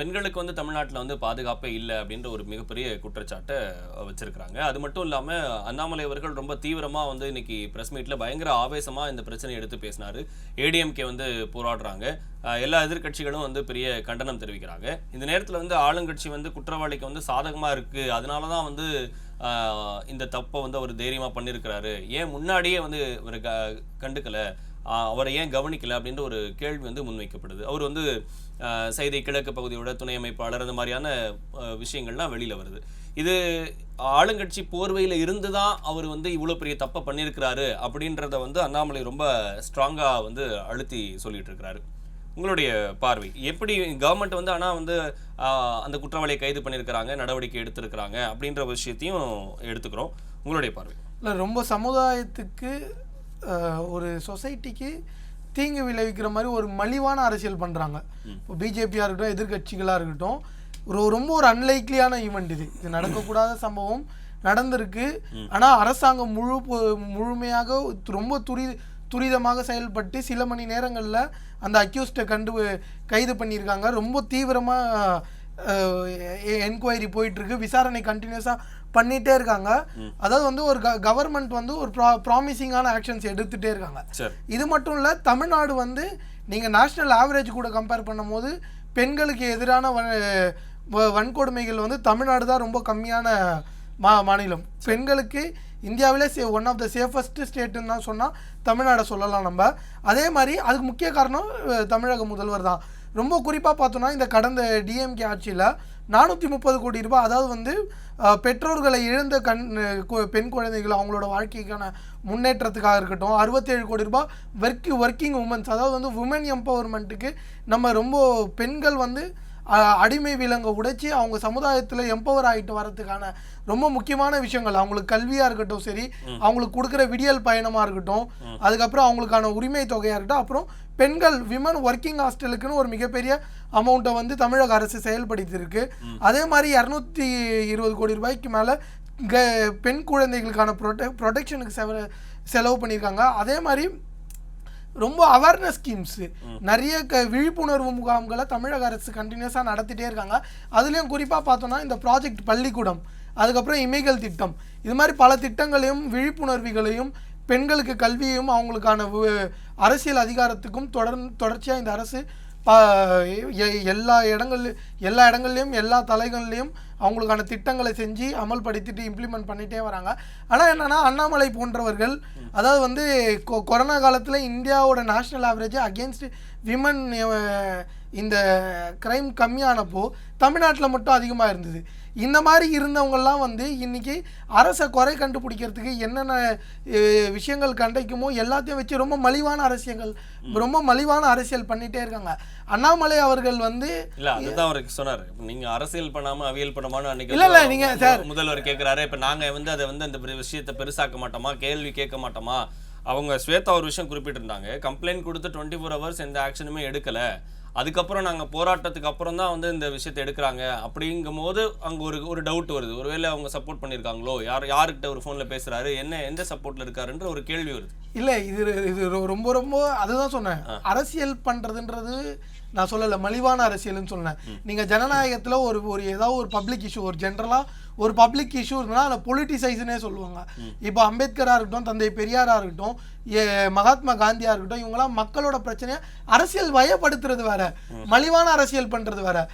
பெண்களுக்கு வந்து தமிழ்நாட்டில் வந்து பாதுகாப்பே இல்லை அப்படின்ற ஒரு மிகப்பெரிய குற்றச்சாட்டை வச்சிருக்கிறாங்க. அது மட்டும் இல்லாமல் அண்ணாமலை அவர்கள் ரொம்ப தீவிரமாக வந்து இன்னைக்கு ப்ரெஸ் மீட்டில் பயங்கர ஆவேசமாக இந்த பிரச்சனையை எடுத்து பேசினார். ஏடிஎம்கே வந்து போராடுறாங்க. எல்லா எதிர்க்கட்சிகளும் வந்து பெரிய கண்டனம் தெரிவிக்கிறாங்க. இந்த நேரத்தில் வந்து ஆளுங்கட்சி வந்து குற்றவாளிக்கு வந்து சாதகமாக இருக்குது அதனால தான் வந்து இந்த தப்பை வந்து அவர் தைரியமாக பண்ணியிருக்கிறாரு ஏன் முன்னாடியே வந்து இவர் க கண்டுக்கலை? அவரை ஏன் கவனிக்கல அப்படின்ற ஒரு கேள்வி வந்து முன்வைக்கப்படுது. அவர் வந்து சைதை கிழக்கு பகுதியோட துணை அமைப்பாளர் அந்த மாதிரியான விஷயங்கள்லாம் வெளியில் வருது. இது ஆளுங்கட்சி போர்வையில் இருந்து தான் அவர் வந்து இவ்வளோ பெரிய தப்பை பண்ணியிருக்கிறாரு அப்படின்றத வந்து அண்ணாமலை ரொம்ப ஸ்ட்ராங்காக வந்து அழுத்தி சொல்லிட்டு இருக்கிறாரு உங்களுடைய பார்வை எப்படி கவர்மெண்ட் வந்து ஆனால் வந்து அந்த குற்றவாளியை கைது பண்ணியிருக்கிறாங்க நடவடிக்கை எடுத்திருக்கிறாங்க அப்படின்ற விஷயத்தையும் எடுத்துக்கிறோம். உங்களுடைய பார்வை. இல்லை ரொம்ப சமுதாயத்துக்கு ஒரு சொசைட்டிக்கு தீங்கு விளைவிக்கிற மாதிரி ஒரு மலிவான அரசியல் பண்ணுறாங்க இப்போ பிஜேபியாக இருக்கட்டும் எதிர்க்கட்சிகளாக இருக்கட்டும் ஒரு ரொம்ப ஒரு அன்லைக்லியான ஈவெண்ட் இது. இது நடக்கக்கூடாத சம்பவம் நடந்திருக்கு. ஆனால் அரசாங்கம் முழு முழுமையாக ரொம்ப துரி துரிதமாக செயல்பட்டு சில மணி நேரங்களில் அந்த அக்யூஸ்டை கண்டு கைது பண்ணியிருக்காங்க. ரொம்ப தீவிரமாக என்கொயரி போயிட்டு இருக்கு விசாரணை கண்டினியூஸாக பண்ணிட்டே இருக்காங்க. அதாவது வந்து ஒரு கவர்மெண்ட் வந்து ஒரு ப்ரா ப்ராமிசிங்கான ஆக்ஷன்ஸ் எடுத்துகிட்டே இருக்காங்க. இது மட்டும் இல்லை தமிழ்நாடு வந்து நீங்கள் நேஷ்னல் ஆவரேஜ் கூட கம்பேர் பண்ணும்போது பெண்களுக்கு எதிரான வ- வ- வன்கொடுமைகள் வந்து தமிழ்நாடு தான் ரொம்ப கம்மியான மா மாநிலம். பெண்களுக்கு இந்தியாவிலே say one of the safest ஸ்டேட்டுன்னு தான் சொன்னால் தமிழ்நாடை சொல்லலாம் நம்ம. அதே மாதிரி அதுக்கு முக்கிய காரணம் தமிழக முதல்வர் தான். ரொம்ப குறிப்பாக பார்த்தோன்னா இந்த கடந்த டிஎம்கே ஆட்சியில் நானூற்றி முப்பது கோடி ரூபாய் அதாவது வந்து பெற்றோர்களை இழந்த கண் பெண் குழந்தைகள் அவங்களோட வாழ்க்கைக்கான முன்னேற்றத்துக்காக இருக்கட்டும் அறுபத்தேழு கோடி ரூபாய் ஒர்க் ஒர்க்கிங் உமன்ஸ் அதாவது வந்து உமன் எம்பவர்மெண்ட்டுக்கு நம்ம ரொம்ப பெண்கள் வந்து அடிமை விலங்கை உடைச்சி அவங்க சமுதாயத்தில் எம்பவர் ஆகிட்டு வரதுக்கான ரொம்ப முக்கியமான விஷயங்கள். அவங்களுக்கு கல்வியாக இருக்கட்டும் சரி அவங்களுக்கு கொடுக்குற விடியல் பயணமாக இருக்கட்டும் அதுக்கப்புறம் அவங்களுக்கான உரிமை தொகையாக இருக்கட்டும் அப்புறம் பெண்கள் விமன் ஒர்க்கிங் ஹாஸ்டலுக்குன்னு ஒரு மிகப்பெரிய அமௌண்ட்டை வந்து தமிழக அரசு செயல்படுத்தியிருக்கு. அதே மாதிரி இரநூத்தி இருபது கோடி ரூபாய்க்கு மேலே பெண் குழந்தைகளுக்கான ப்ரொடெ ப்ரொடெக்ஷனுக்கு செவ செலவு பண்ணியிருக்காங்க. அதே மாதிரி ரொம்ப அவேர்னஸ் ஸ்கீம்ஸு நிறைய க விழிப்புணர்வு முகாம்களை தமிழக அரசு கண்டினியூஸாக நடத்திட்டே இருக்காங்க. அதுலேயும் குறிப்பாக பார்த்தோன்னா இந்த ப்ராஜெக்ட் பள்ளிக்கூடம் அதுக்கப்புறம் இமைகள் திட்டம். இது மாதிரி பல திட்டங்களையும் விழிப்புணர்வுகளையும் பெண்களுக்கு கல்வியையும் அவங்களுக்கான அரசியல் அதிகாரத்துக்கும் தொடர் தொடர்ச்சியாக இந்த அரசு ப எ- எல்லா இடங்கள் எல்லா இடங்கள்லையும் எல்லா தலைகள்லையும் அவங்களுக்கான திட்டங்களை செஞ்சு அமல்படுத்திட்டு இம்ப்ளிமெண்ட் பண்ணிட்டே வராங்க. ஆனால் என்னென்னா அண்ணாமலை போன்றவர்கள் அதாவது வந்து கொ- கொரோனா காலத்தில் இந்தியாவோட நேஷ்னல் ஆவரேஜ் அகேன்ஸ்ட் விமன் இந்த க்ரைம் கம்மியானப்போ தமிழ்நாட்டில் மட்டும் அதிகமாக இருந்தது. இந்த மாதிரி இருந்தவங்கெல்லாம் வந்து இன்னைக்கு அரசை குறை கண்டுபிடிக்கிறதுக்கு என்னென்ன விஷயங்கள் கண்டைக்குமோ எல்லாத்தையும் வச்சு ரொம்ப மலிவான அரசியல்கள் ரொம்ப மலிவான அரசியல் பண்ணிட்டே இருக்காங்க. அண்ணாமலை அவர்கள் வந்து இல்ல அதுதான் அவருக்கு சொன்னாரு. இப்ப நீங்க அரசியல் பண்ணாம அவியல் பண்ணாம அன்னைக்கு இல்ல, இல்ல, வந்து நீங்க மு- சார். முதல்வர் கேக்குறாரு. இப்ப நாங்க வந்து அதை வந்து அந்த விஷயத்தை பெருசாக்க மாட்டோமா? கேள்வி கேட்க மாட்டோமா? அவங்க ஸ்வேதா ஒரு விஷயம் குறிப்பிட்டிருந்தாங்க. கம்ப்ளைண்ட் கொடுத்து டுவெண்ட்டி ஃபோர் ஹவர்ஸ் எந்த ஆக்ஷனுமே எடுக்கல. அதுக்கப்புறம் நாங்க போராட்டத்துக்கு அப்புறம் தான் வந்து இந்த விஷயத்தை எடுக்கிறாங்க. அப்படிங்கும் போது அங்க ஒரு ஒரு டவுட் வருது. ஒருவேளை அவங்க சப்போர்ட் பண்ணிருக்காங்களோ? யார் யாருக்கிட்ட ஒரு போன்ல பேசுறாரு? என்ன எந்த சப்போர்ட்ல இருக்காருன்ற ஒரு கேள்வி வருது. இல்லை இது இது ரொம்ப ரொம்ப அதுதான் சொன்னேன். அரசியல் பண்ணுறதுன்றது நான் சொல்லலை மலிவான அரசியல்னு சொன்னேன். நீங்கள் ஜனநாயகத்தில் ஒரு ஒரு ஏதாவது ஒரு பப்ளிக் இஷ்யூ ஒரு ஜென்ரலாக ஒரு பப்ளிக் இஷ்யூ இருந்தால் அதை பொலிட்டிசைஸ்னே சொல்லுவாங்க. இப்போ அம்பேத்கராக இருக்கட்டும் தந்தை பெரியாராக இருக்கட்டும் மகாத்மா காந்தியாக இருக்கட்டும் இவங்களாம் மக்களோட பிரச்சனையை அரசியல் வயப்படுத்துறது வேற. மலிவான அரசியல் பண்ணுறது வேற.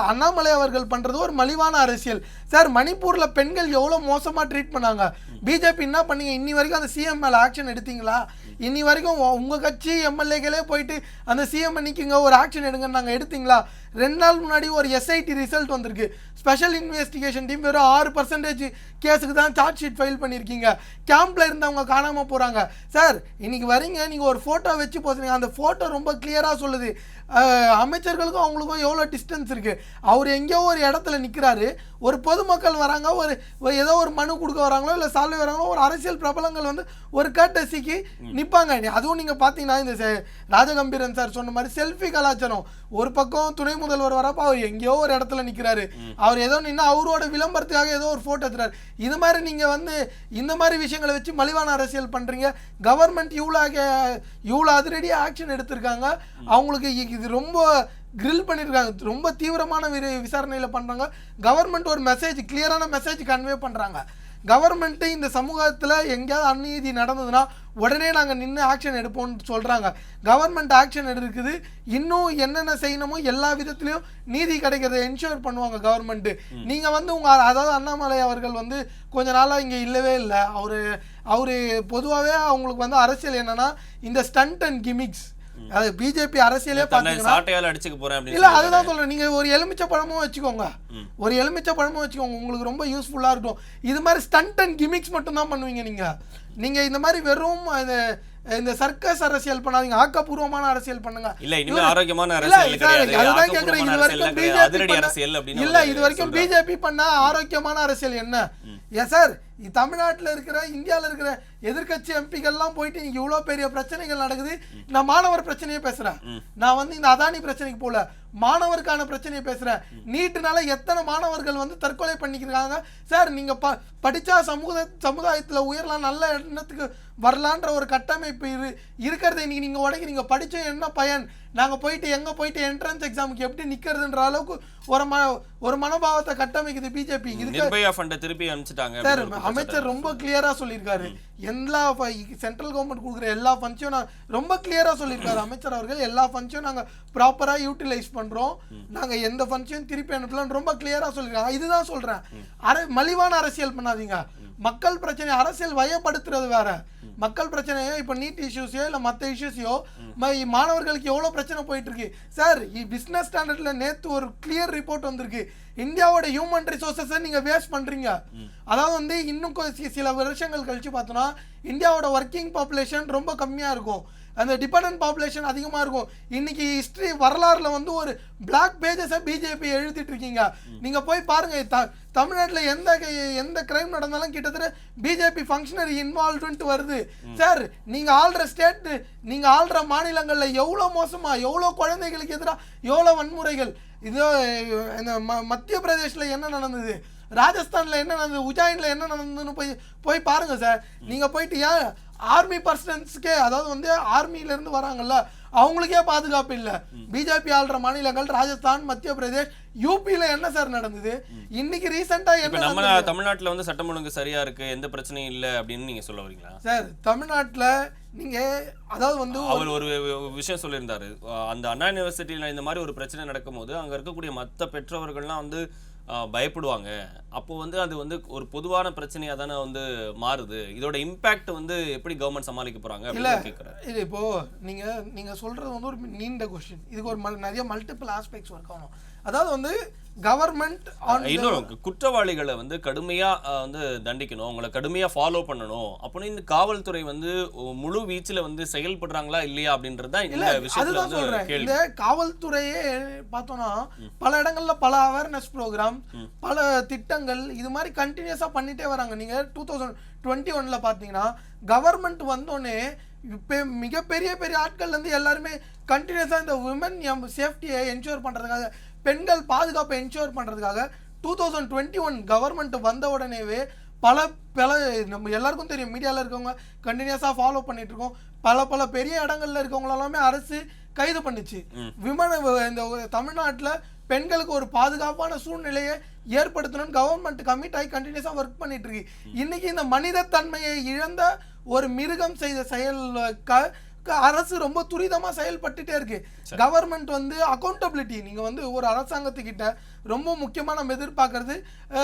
அண்ணாமலை அவர்கள் பண்ணுறது ஒரு மலிவான அரசியல். சார் மணிப்பூரில் பெண்கள் எவ்வளோ மோசமாக ட்ரீட் பண்ணாங்க? பிஜேபி என்ன பண்ணீங்க? இன்னி வரைக்கும் அந்த சிஎம் மேலே ஆக்ஷன் எடுத்தீங்களா? இன்னி வரைக்கும் உ- உங்க கட்சி எம்எல்ஏக்களே போயிட்டு அந்த சிஎம் நிற்குங்க ஒரு ஆக்ஷன் எடுங்கன்னு நாங்கள் எடுத்தீங்களா? ரெண்டு நாள் முன்னாடி ஒரு எஸ்ஐடி ரிசல்ட் வந்திருக்கு. ஸ்பெஷல் இன்வெஸ்டிகேஷன் டீம் வெறும் ஆறு பர்சன்டேஜ் கேஸுக்கு தான் சார்ஜ் ஷீட் ஃபைல் பண்ணியிருக்கீங்க கேம்ப்ல இருந்தவங்க காணாமல் போறாங்க. சார் இன்னைக்கு வரீங்க நீங்கள் ஒரு ஃபோட்டோ வச்சு போசுறீங்க அந்த ஃபோட்டோ ரொம்ப கிளியராக சொல்லுது. அமைச்சர்களுக்கும் அவங்களுக்கும் எவ்வளோ டிஸ்டன்ஸ் இருக்கு? அவர் எங்கேயோ ஒரு இடத்துல நிற்கிறாரு ஒரு பொதுமக்கள் வராங்க ஒரு ஏதோ ஒரு மனு கொடுக்க வராங்களோ இல்லை சால்வை வராங்களோ ஒரு அரசியல் பிரபலங்கள் வந்து ஒரு கட்டசிக்கு நிற்பாங்க அதுவும் நீங்கள் பார்த்தீங்கன்னா இந்த ராஜகம்பீரன் சார் சொன்ன மாதிரி செல்ஃபி கலாச்சாரம். ஒரு பக்கம் துணை முதல்வர் வரப்ப அவர் எங்கேயோ ஒரு இடத்துல நிற்கிறாரு அவர் ஏதோ நின்று அவரோட விளம்பரத்துக்காக ஏதோ ஒரு ஃபோட்டோ எடுத்துறாரு. இது மாதிரி நீங்கள் வந்து இந்த மாதிரி விஷயங்களை வச்சு மலிவான அரசியல் பண்ணுறீங்க கவர்மெண்ட் இவ்வளோ இவ்வளோ அதிரடியாக ஆக்ஷன் எடுத்திருக்காங்க. அவங்களுக்கு இது ரொம்ப கிரில் பண்ணியிருக்காங்க ரொம்ப தீவிரமான விர- விசாரணையில பண்றாங்க. கவர்மெண்ட் ஒரு மெசேஜ் கிளியரான மெசேஜ் கன்வே பண்றாங்க. கவர்மெண்ட் இந்த சமூகத்துல எங்கேயாவது அநீதி நடந்ததுன்னா உடனே நாங்க நின்று ஆக்ஷன் எடுப்போம்னு சொல்றாங்க. கவர்மெண்ட் ஆக்ஷன் எடுக்குது. இன்னும் என்னென்ன செய்யணுமோ எல்லா விதத்துலயும் நீதி கிடைக்கிறத என்ஷூர் பண்ணுவாங்க கவர்மெண்ட் நீங்க வந்து உங்க அதாவது அண்ணாமலை அவர்கள் வந்து கொஞ்ச நாளா இங்க இல்லவே இல்லை. அவரு அவரு பொதுவாகவே அவங்களுக்கு வந்து அரசியல் என்னன்னா இந்த ஸ்டண்ட் அண்ட் கிமிக்ஸ் அது பிஜேபி அரசியலே சாட்டையால அடிச்சுக்க போறேன் இல்ல. அதுதான் சொல்றேன். நீங்க ஒரு எலுமிச்சை பழமும் வச்சுக்கோங்க. ஒரு எலுமிச்சை பழமும் வச்சுக்கோங்க. உங்களுக்கு ரொம்ப யூஸ்ஃபுல்லா இருக்கும். இது மாதிரி ஸ்டண்ட் அண்ட் கிமிக்ஸ் மட்டும் தான் பண்ணுவீங்க நீங்க. நீங்க இந்த மாதிரி வெறும் இந்த இந்த சர்க்கஸ் அரசியல் பண்ணாதீங்க. ஆக்கப்பூர்வமான அரசியல் பண்ணுங்க. இல்ல இனிமே ஆரோக்கியமான அரசியல் கிடையாது. அதுதான் கேக்குறேன். இது வரைக்கும் பண்ண- அரசியல் இல்ல இது வரைக்கும். பிஜேபி பண்ண ஆரோக்கியமான அரசியல் என்ன? ஏன் சார் தமிழ்நாட்டுல இருக்கிற இந்தியால இருக்கிற எதிர்க்கட்சி எம்பிகள்லாம் போயிட்டு இன்னைக்கு இவ்வளவு பெரிய பிரச்சனைகள் நடக்குது. நான் மாணவர் பிரச்சனையே பேசுறேன். நான் வந்து இந்த அதானி பிரச்சனைக்கு போல மாணவருக்கான பிரச்சனையை பேசுறேன். நீட்டுனால எத்தனை மாணவர்கள் வந்து தற்கொலை பண்ணிக்கிறாங்க சார் நீங்க ப படிச்சா சமூக சமுதாயத்துல உயரலாம் நல்ல எண்ணத்துக்கு வரலான்ற ஒரு கட்டமைப்பு இரு இருக்கிறத இன்னைக்கு நீங்க உடைக்கிறீங்க. படிச்சோம் என்ன பயன்? நாங்க போயிட்டு எங்க போயிட்டு என்ட்ரன்ஸ் எக்ஸாமுக்கு எப்படி நிக்கிறதுன்ற அளவுக்கு ஒரு ம ஒரு மனோபாவத்தை கட்டமைக்குது பிஜேபி ஃபண்டை திருப்பி அனுப்பிச்சிட்டாங்க. சார் அமைச்சர் ரொம்ப கிளியரா சொல்லியிருக்காரு. எல்லா சென்ட்ரல் கவர்மெண்ட் கொடுக்குற எல்லா ஃபண்ட்ஸையும் நான் ரொம்ப கிளியரா சொல்லியிருக்காரு அமைச்சர் அவர்கள். எல்லா ஃபண்ட்ஸையும் நாங்க ப்ராப்பரா யூட்டிலைஸ் பண்றோம். நாங்க எந்த ஃபண்ட்ஸையும் திருப்பி அனுப்பலாம்னு ரொம்ப கிளியரா சொல்லியிருக்காங்க. இதுதான் சொல்றேன். அரை மலிவான அரசியல் பண்ணாதீங்க. மக்கள் பிரச்சனை அரசியல் வயப்படுத்துறது வேற. மக்கள் பிரச்சனையோ இப்போ நீட் இஷ்யூஸையோ இல்லை மற்ற இஷ்யூஸையோ மாணவர்களுக்கு எவ்வளோ பிரச்சனை போயிட்டு இருக்கு சார் பிஸ்னஸ் ஸ்டாண்டர்ட்ல நேத்து ஒரு கிளியர் ரிப்போர்ட் வந்திருக்கு. இந்தியாவோட ஹியூமன் ரிசோர்ஸஸை நீங்க வேஸ்ட் பண்றீங்க. அதாவது வந்து இன்னும் சில வருஷங்கள் கழிச்சு பார்த்தோம்னா இந்தியாவோட ஒர்க்கிங் பாப்புலேஷன் ரொம்ப கம்மியா இருக்கும். அந்த டிபெண்டன்ட் பாப்புலேஷன் அதிகமா இருக்கும். இன்னைக்கு ஹிஸ்டரி வரலாறுல வந்து ஒரு பிளாக் பேஜஸை பிஜேபி எழுதிட்டு இருக்கீங்க. நீங்க போய் பாருங்க. த தமிழ்நாட்டுல எந்த க- எந்த கிரைம் நடந்தாலும் கிட்டத்தட்ட பிஜேபி ஃபங்க்ஷனரி இன்வால்வ்மெண்ட் வருது. சார் நீங்க ஆள்ற ஸ்டேட் நீங்க ஆள்ற மாநிலங்கள்ல எவ்வளவு மோசமா எவ்வளவு குழந்தைகளுக்கு எதிராக எவ்வளவு வன்முறைகள்? இதோ இந்த ம- மத்திய பிரதேஷ்ல என்ன நடந்தது? ராஜஸ்தான்ல என்ன நடந்தது உஜாயின்ல என்ன நடந்ததுன்னு போய் போய் பாருங்க சார். நீங்க போயிட்டு ஏன் ஆர்மி பர்சன்ஸ்க்கே அதாவது வந்து ஆர்மில இருந்து வராங்கல்ல அவங்களுக்கே பாதுகாப்பு இல்ல. பிஜேபி ஆள்ற மாநிலங்கள் ராஜஸ்தான் மத்திய பிரதேஷ் யூபில என்ன சார் நடந்தது? இன்னைக்கு ரீசெண்டா இப்ப என்ன நம்ம? தமிழ்நாட்டுல வந்து சட்டம் ஒழுங்கு சரியா இருக்கு எந்த பிரச்சனையும் இல்ல அப்படின்னு நீங்க சொல்ல வரீங்களா? சார் தமிழ்நாட்டுல நீங்க அதாவது வந்து அவர் ஒரு விஷயம் சொல்லியிருந்தாரு. அந்த அண்ணா யூனிவர்சிட்டியில இந்த மாதிரி ஒரு பிரச்சனை நடக்கும்போது அங்க இருக்கக்கூடிய மத்த பெற்றவர்கள்லாம் வந்து பயப்படுவாங்க. அப்போ வந்து அது வந்து ஒரு பொதுவான பிரச்சனையா தானே வந்து மாறுது. இதோட இம்பாக்ட் வந்து எப்படி கவர்மெண்ட் சமாளிக்க போறாங்க அப்படின்னு கேட்குறாரு இது இப்போ நீங்க நீங்க சொல்றது வந்து ஒரு நீண்ட கொஸ்டின் இதுக்கு ஒரு நிறைய மல்டிபிள் ஆஸ்பெக்ட்ஸ் ஒர்க் ஆகணும். அதாவது வந்து கவர்மெண்ட் ஆன் இன்னும் குற்றவாளிகளை வந்து கடுமையா அஹ், வந்து தண்டிக்கணும். அவங்கள கடுமையா ஃபாலோ பண்ணணும். அப்படின்னு இந்த காவல்துறை வந்து முழு வீச்சுல வந்து செயல்படுறாங்களா இல்லையா அப்படின்றது தான் இந்த விஷயத்துல வந்து இந்த காவல்துறையே பார்த்தோம்னா பல இடங்கள்ல பல அவேர்னஸ் ப்ரோக்ராம் பல திட்டங்கள் இது மாதிரி கண்டினியூஸா பண்ணிட்டே வராங்க. நீங்க டூ தௌசண்ட் டுவெண்ட்டி ஒன்ல பாத்தீங்கன்னா கவர்மெண்ட் வந்தோடனே இப்போ மிகப்பெரிய பெரிய ஆட்கள்ல இருந்து எல்லாருமே கண்டினியூஸா இந்த உமன் சேஃப்டியை என்ஷூர் பண்றதுக்காக பெண்கள் பாதுகாப்பை என்ஷூர் பண்றதுக்காக two thousand twenty one government வந்த உடனேவே பல பல நம்ம எல்லாருக்கும் தெரியும். மீடியாவில் இருக்கவங்க கண்டினியூஸாக ஃபாலோ பண்ணிட்டு இருக்கோம். பல பல பெரிய இடங்கள்ல இருக்கவங்க எல்லாமே அரசு கைது பண்ணுச்சு. விமன இந்த தமிழ்நாட்டில் பெண்களுக்கு ஒரு பாதுகாப்பான சூழ்நிலையை ஏற்படுத்தணும்னு கவர்மெண்ட் கமிட் ஆகி கண்டினியூஸாக ஒர்க் பண்ணிட்டு இருக்கு இன்னைக்கு இந்த மனிதத்தன்மையை இழந்த ஒரு மிருகம் செய்த செயல் க- க- அரசு ரொம்ப துரிதமா செயல்பட்டுட்டே இருக்கு. கவர்மெண்ட் வந்து அக்கௌண்டபிலிட்டி நீங்க வந்து ஒரு அரசாங்கத்துக்கிட்ட ரொம்ப முக்கியமா நம்ம எதிர்பார்க்கறது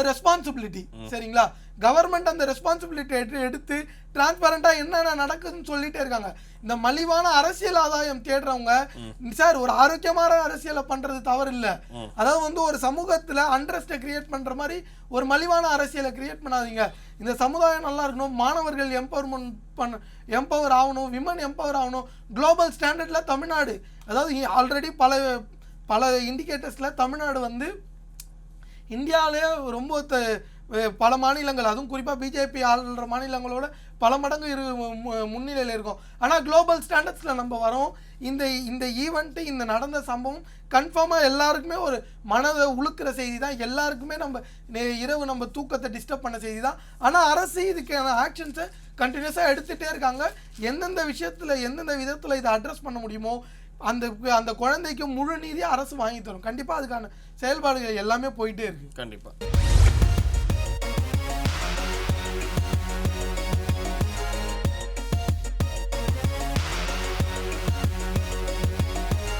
ரெஸ்பான்சிபிலிட்டி சரிங்களா? கவர்மெண்ட் அந்த ரெஸ்பான்சிபிலிட்டி எடுத்து எடுத்து டிரான்ஸ்பரண்டா என்னென்ன நடக்குதுன்னு சொல்லிட்டே இருக்காங்க. இந்த மலிவான அரசியல் ஆதாயம் தேடுறவங்க சார் ஒரு ஆரோக்கியமான அரசியலை பண்றது தவறு இல்ல அதாவது வந்து ஒரு சமூகத்துல அண்ட்ரஸ்டை கிரியேட் பண்ற மாதிரி ஒரு மலிவான அரசியலை கிரியேட் பண்ணாதீங்க. இந்த சமுதாயம் நல்லா இருக்கணும் மாணவர்கள் எம்பவர்மெண்ட் பண்ண எம்பவர் ஆகணும் விமன் எம்பவர் ஆகணும். குளோபல் ஸ்டாண்டர்ட்ல தமிழ்நாடு. அதாவது ஆல்ரெடி பல பல இண்டிகேட்டர்ஸ்ல தமிழ்நாடு வந்து இந்தியாவிலே ரொம்ப பல மாநிலங்கள் அதுவும் குறிப்பாக பிஜேபி ஆளுற மாநிலங்களோட பல மடங்கு இரு மு- முன்னிலையில் இருக்கும். ஆனால் குளோபல் ஸ்டாண்டர்ட்ஸில் நம்ம வரோம். இந்த இந்த ஈவெண்ட்டு இந்த நடந்த சம்பவம் கன்ஃபார்மாக எல்லாருக்குமே ஒரு மனதை உழுக்கிற செய்தி தான் எல்லாருக்குமே நம்ம இரவு நம்ம தூக்கத்தை டிஸ்டர்ப் பண்ண செய்தி தான் ஆனால் அரசு இதுக்கான ஆக்ஷன்ஸை கண்டினியூஸாக எடுத்துகிட்டே இருக்காங்க. எந்தெந்த விஷயத்தில் எந்தெந்த விதத்தில் இதை அட்ரஸ் பண்ண முடியுமோ அந்த அந்த குழந்தைக்கு முழு நீதியாக அரசு வாங்கி தரும். கண்டிப்பாக அதுக்கான செயல்பாடுகள் எல்லாமே போயிட்டே இருக்குது கண்டிப்பாக